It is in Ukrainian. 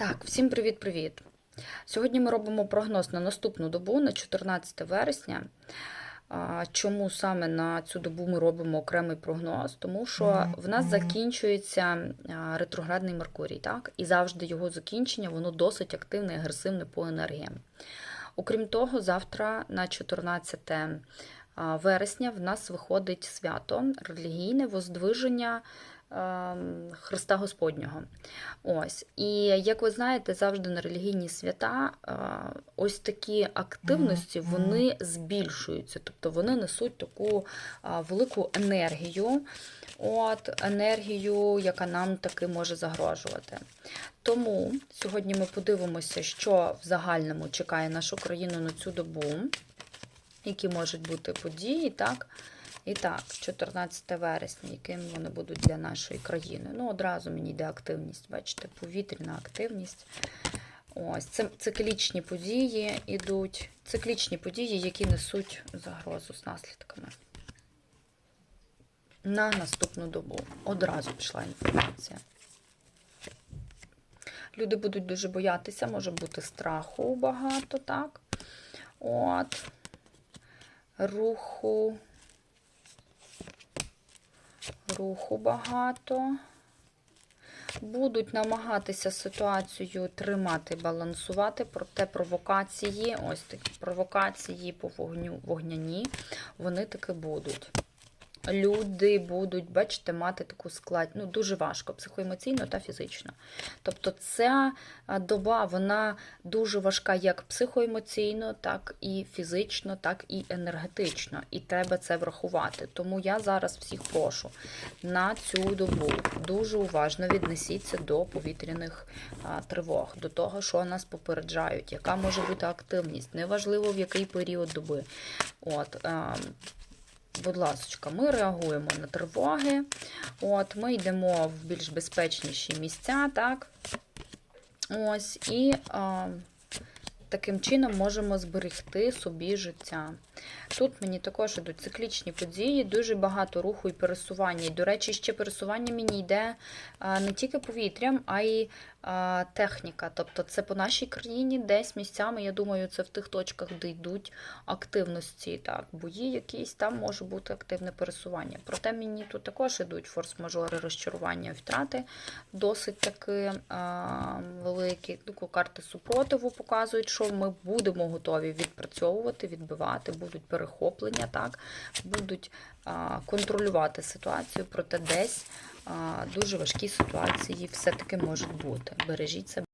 Так, всім привіт-привіт! Сьогодні ми робимо прогноз на наступну добу, на 14 вересня. Чому саме на цю добу ми робимо окремий прогноз? Тому що в нас закінчується ретроградний Меркурій, так? І завжди його закінчення воно досить активне і агресивне по енергіям. Окрім того, завтра на 14 вересня в нас виходить свято релігійне воздвиження Христа Господнього. Ось. І як ви знаєте, завжди на релігійні свята е, ось такі активності вони збільшуються, тобто вони несуть таку е, велику енергію, от, енергію, яка нам таки може загрожувати. Тому сьогодні ми подивимося, що в загальному чекає нашу країну на цю добу, які можуть бути події, так? І так, 14 вересня, якими вони будуть для нашої країни. Ну, одразу мені йде активність, бачите, повітряна активність. Ось, це циклічні події йдуть, циклічні події, які несуть загрозу з наслідками. На наступну добу. Одразу пішла інформація. Люди будуть дуже боятися, може бути страху багато, так? От. Руху руху багато. Будуть намагатися ситуацію тримати, балансувати, проте провокації, ось такі провокації по вогню, вогняні, вони таки будуть. Люди будуть, бачите, мати таку склад, ну, дуже важко, психоемоційно та фізично. Тобто ця доба, вона дуже важка як психоемоційно, так і фізично, так і енергетично. І треба це врахувати. Тому я зараз всіх прошу на цю добу дуже уважно віднесіться до повітряних тривог, до того, що нас попереджають, яка може бути активність, неважливо в який період доби. От, а, Будь ласка, ми реагуємо на тривоги. От, Ми йдемо в більш безпечніші місця, так? Ось, і а, таким чином можемо зберегти собі життя. Тут мені також йдуть циклічні події, дуже багато руху і пересування. І, до речі, ще пересування мені йде не тільки повітрям, а й техніка. Тобто це по нашій країні десь місцями, я думаю, це в тих точках, де йдуть активності. Так, бої якісь, там може бути активне пересування. Проте мені тут також йдуть форс-мажори, розчарування, втрати досить таки великі. Таку карти супротиву показують, що ми будемо готові відпрацьовувати, відбивати, будуть перехоплення, так, будуть контролювати ситуацію, проте десь дуже важкі ситуації все-таки можуть бути. Бережіть себе.